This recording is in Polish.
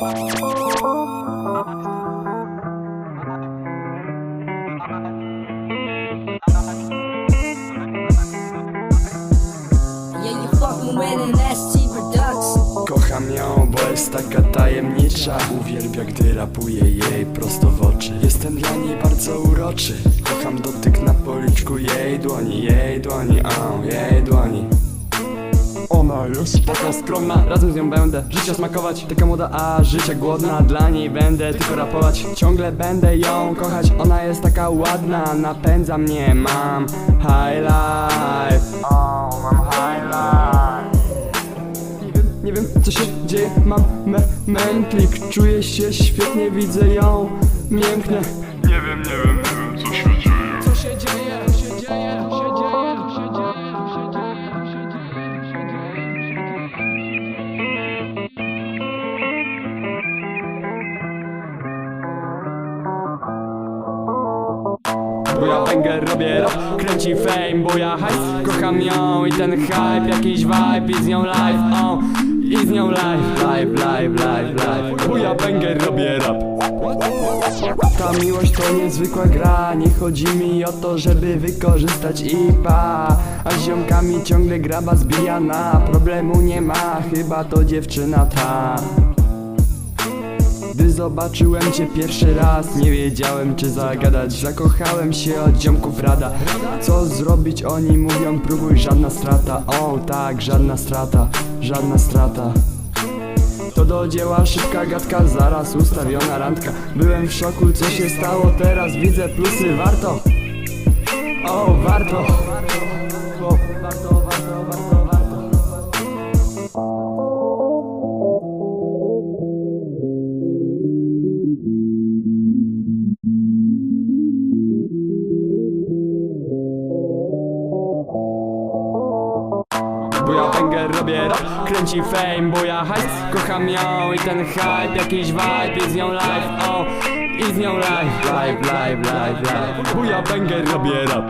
Kocham ją, bo jest taka tajemnicza. Uwielbia, gdy rapuje jej prosto w oczy. Jestem dla niej bardzo uroczy. Kocham dotyk na policzku jej dłoni Jej dłoni, o, jej dłoni ona jest taka skromna, razem z nią będę Życia smakować, taka młoda, a życia głodna Dla niej będę tylko rapować. Ciągle będę ją kochać Ona jest taka ładna, napędza mnie Mam high life. O, mam high life. Nie wiem, nie wiem co się dzieje, mam me mętlik. Czuję się świetnie, widzę ją, mięknę Nie wiem, nie wiem, Bo ja banger robię rap, kręci fame, bo ja hajs Kocham ją i ten hype, jakiś vibe i z nią live, oh I z nią live, live, live, live, live. Bo ja banger robię rap. Ta miłość to niezwykła gra Nie chodzi mi o to, żeby wykorzystać i pa A ziomkami ciągle graba zbijana Problemu nie ma, chyba to dziewczyna ta gdy zobaczyłem cię pierwszy raz Nie wiedziałem czy zagadać. Zakochałem się od ziomków rada. Co zrobić? Oni mówią próbuj żadna strata. O tak żadna strata Żadna strata. To do dzieła szybka gadka, zaraz ustawiona randka. Byłem w szoku, co się stało, teraz widzę plusy, warto! O, warto Bo ja banger robię rap, kręci fame, bo ja hajs Kocham ją i ten hype, jakiś vibe i z nią live, oh I z nią live, live, live, live, live. Bo ja banger robię rap